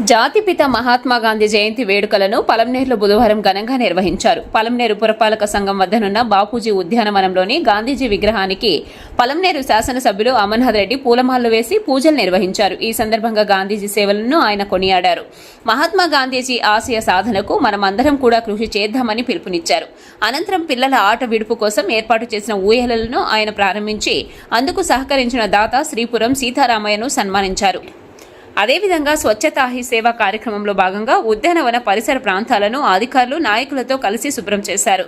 జాతిపిత మహాత్మా గాంధీ జయంతి వేడుకలను పలంనేరులో బుధవారం ఘనంగా నిర్వహించారు. పలంనేరు పురపాలక సంఘం వద్దనున్న బాపూజీ ఉద్యానవనంలోని గాంధీజీ విగ్రహానికి పలంనేరు శాసనసభ్యులు అమర్నాథ్ రెడ్డి పూలమాలలు వేసి పూజలు నిర్వహించారు. ఈ సందర్భంగా గాంధీజీ సేవలను ఆయన కొనియాడారు. మహాత్మా గాంధీజీ ఆశయ సాధనకు మనమందరం కూడా కృషి చేద్దామని పిలుపునిచ్చారు. అనంతరం పిల్లల ఆట విడుపు కోసం ఏర్పాటు చేసిన ఊయలలను ఆయన ప్రారంభించి అందుకు సహకరించిన దాత శ్రీపురం సీతారామయ్యను సన్మానించారు. అదేవిధంగా స్వచ్ఛతా హీ సేవ కార్యక్రమంలో భాగంగా ఉద్యానవన పరిసర ప్రాంతాలను అధికారులు నాయకులతో కలిసి శుభ్రం చేశారు.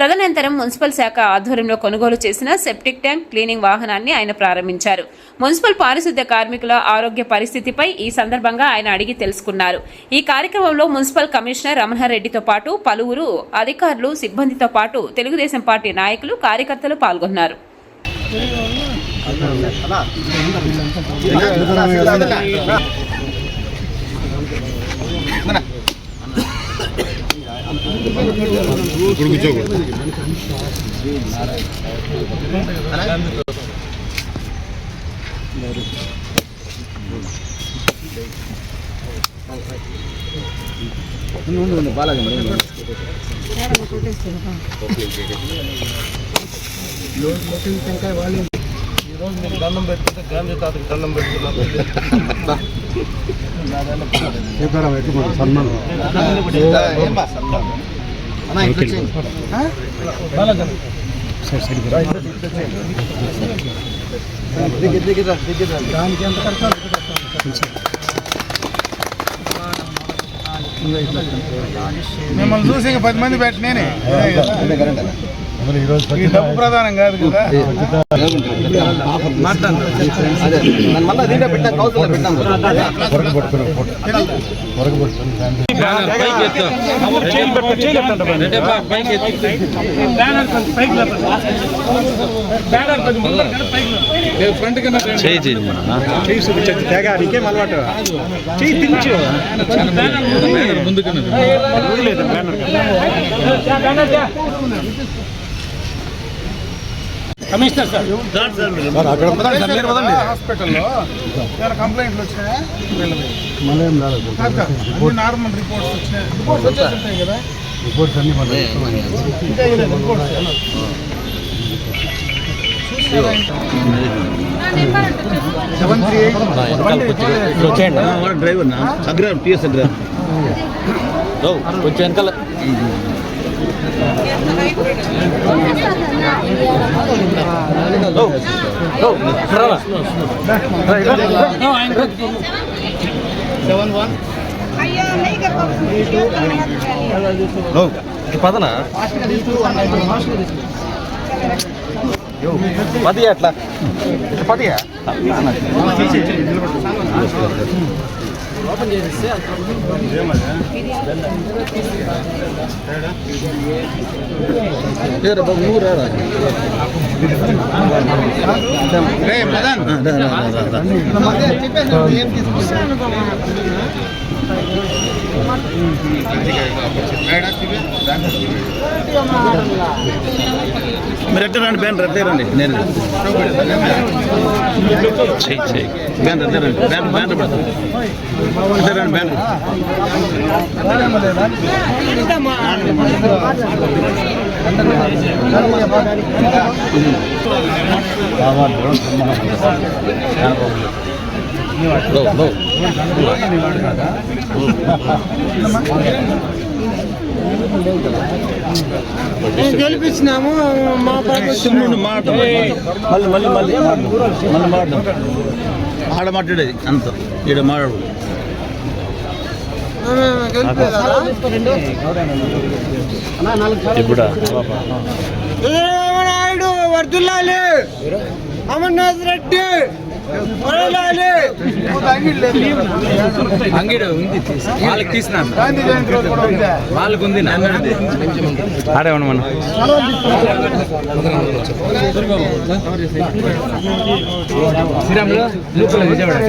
తదనంతరం మున్సిపల్ శాఖ ఆధ్వర్యంలో కొనుగోలు చేసిన సెప్టిక్ ట్యాంక్ క్లీనింగ్ వాహనాన్ని ఆయన ప్రారంభించారు. మున్సిపల్ పారిశుద్ధ్య కార్మికుల ఆరోగ్య పరిస్థితిపై ఈ సందర్భంగా ఆయన అడిగి తెలుసుకున్నారు. ఈ కార్యక్రమంలో మున్సిపల్ కమిషనర్ రమణారెడ్డితో పాటు పలువురు అధికారులు సిబ్బందితో పాటు తెలుగుదేశం పార్టీ నాయకులు కార్యకర్తలు పాల్గొన్నారు. ఇప్పుడు కూర్చోకూడదు ఈరోజు మీకు దండం పెట్టుకుంటే గాంధీ తాతకి దండం పెట్టుకున్నాం సన్మానం దానికి ఎంత మిమ్మల్ని చూసి ఇంకా పది మంది పెట్టి నేనే. ఈ డబ్బు ప్రధానం కాదు కదా. పొరక పట్టుకున్నాం పొరక పట్టుకున్నాం నీకేం అలవాటు చెయ్యి తించు కమిషనర్ సార్. హాస్పిటల్లో కంప్లైంట్లు వచ్చినాయా? నార్మల్ రిపోర్ట్స్ వచ్చినాయి. రిపోర్ట్స్ వచ్చేసి ఉంటాయి కదా? రిపోర్ట్స్ అన్ని డ్రైవర్ అగ్రహారం టీఎస్ అగ్రహారం. కొంచెం వెనకాల. సెవెన్ వన్ పదనా పది అట్లా. పదియా? నువ్వు రా రే ప్రధాన్ మీరు ఎట్లా రండి బ్యాన్ రద్దే రండి. నేను బ్యాన్ రద్దే రండి బ్యాన్ బ్యాన్ పడతాను బ్యాన్లో గెలిపించినాము మా సుమ్ముండు మాట మళ్ళీ మళ్ళీ మళ్ళీ మళ్ళీ మాట్లాడడం ఆడ మాట్లాడేది అంత. ఈడ మాట్లాడు. నాయుడు వర్దుల్లాలి. అమర్నాథ్ రెడ్డి. అంగిడు ఉంది. వాళ్ళకి తీసిన? వాళ్ళకు ఉంది ఆడే మనం. శ్రీరాములు విజయవాడ